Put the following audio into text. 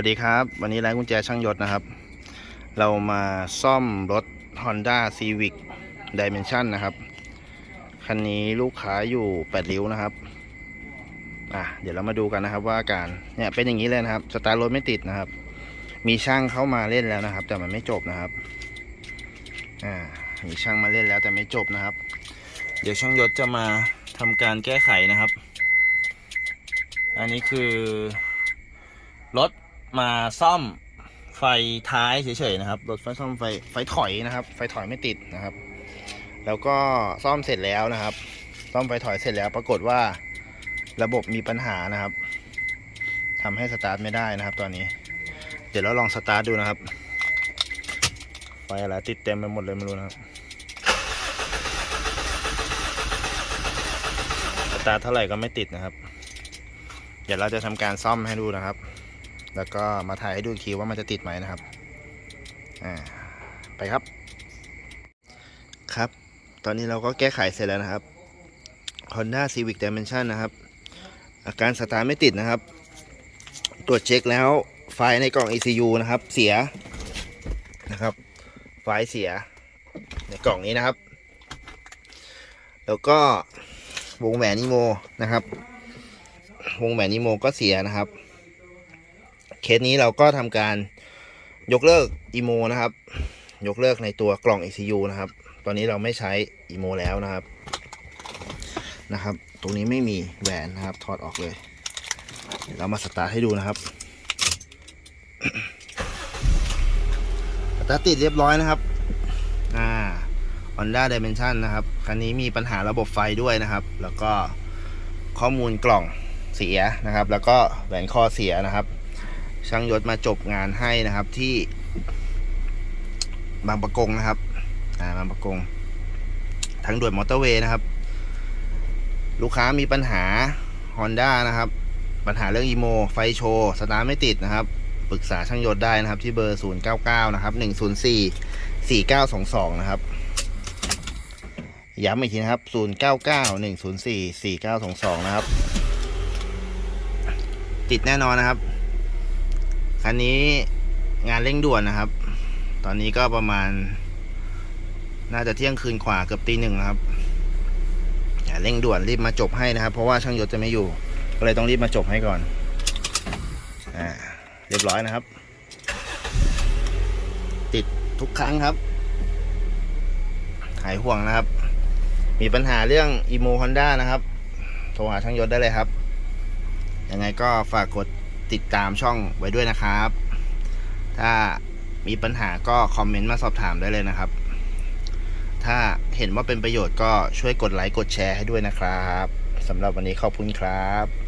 วัสดีครับ วันนี้ร้านกุญแจช่างยศนะครับ เรามาซ่อมรถ Honda Civic Dimension นะครับ คันนี้ลูกค้าอยู่8ริ้วนะครับ อะเดี๋ยวเรามาดูกันนะครับว่าอาการเนี่ยเป็นอย่างนี้เลยนะครับ สตาร์ทรถไม่ติดนะครับ มีช่างเข้ามาเล่นแล้วนะครับ แต่มันไม่จบนะครับ อ่า มีช่างมาเล่นแล้วแต่ไม่จบนะครับ เดี๋ยวช่างยศจะมาทำการแก้ไขนะครับ อันนี้คือรถ มาซ่อมไฟท้ายเฉยๆนะครับ รถไฟซ่อมไฟไฟถอยนะครับ ไฟถอยไม่ติดนะครับ แล้วก็ซ่อมเสร็จแล้วนะครับ ซ่อมไฟถอยเสร็จแล้วปรากฏว่าระบบมีปัญหานะครับทำให้สตาร์ทไม่ได้นะครับ ตอนนี้ เดี๋ยวเราลองสตาร์ทดูนะครับไฟอะไรติดเต็มไปหมดเลยไม่รู้นะครับสตาร์ทเท่าไหร่ก็ไม่ติดนะครับ เดี๋ยวเราจะทำการซ่อมให้ดูนะครับ แล้วก็มาถ่ายให้ดูอีกทีว่ามันจะติดไหมนะครับอ่าไปครับ ครับ ตอนนี้เราก็แก้ไขเสร็จแล้วนะครับ Honda Civic Dimension นะครับ อาการสตาร์ทไม่ติดนะครับ ตรวจเช็คแล้วไฟในกล่อง ECU นะครับ เสียนะครับ ไฟเสียในกล่องนี้นะครับ แล้วก็วงแหวนนิโมนะครับ วงแหวนนิโมก็เสียนะครับ เคสนี้เราก็ทำการยกเลิกอีโมนะครับ ยกเลิกในตัวกล่อง ECU นะครับ ตอนนี้เราไม่ใช้อีโมแล้วนะครับ นะครับ ตรงนี้ไม่มีแหวนนะครับ ถอดออกเลย เดี๋ยวเรามาสตาร์ทให้ดูนะครับ สตาร์ทติดเรียบร้อยนะครับ อ่า Honda Dimension นะครับ คันนี้มีปัญหาระบบไฟด้วยนะครับ แล้วก็ข้อมูลกล่องเสียนะครับ แล้วก็แหวนคอเสียนะครับ ช่างยศมาจบงานให้นะครับที่บางประกงนะครับอ่าบางประกงทางด่วนมอเตอร์เวย์นะครับ ลูกค้ามีปัญหา Honda นะครับ ปัญหาเรื่องอีโม ไฟโชว์สตาร์ไม่ติดนะครับ ปรึกษาช่างยศได้นะครับที่เบอร์ 099 นะครับ 104 4922 นะครับย้ำอีกทีนะครับ 099 104 4922 นะครับ ติดแน่นอนนะครับ คันนี้งานเร่งด่วนนะครับ ตอนนี้ก็ประมาณ น่าจะเที่ยงคืนขวาเกือบตีหนึ่งครับเร่งด่วนรีบมาจบให้นะครับ เพราะว่าช่างยศจะไม่อยู่ ก็เลยต้องรีบมาจบให้ก่อน อ่า เรียบร้อยนะครับ ติดทุกครั้งครับ หายห่วงนะครับ มีปัญหาเรื่องอีโมฮอนด้านะครับ โทรหาช่างยศได้เลยครับ ยังไงก็ฝากกด ติดตามช่องไว้ด้วยนะครับ ถ้ามีปัญหาก็คอมเมนต์มาสอบถามได้เลยนะครับ ถ้าเห็นว่าเป็นประโยชน์ก็ช่วยกดไลค์กดแชร์ให้ด้วยนะครับสำหรับวันนี้ขอบคุณครับ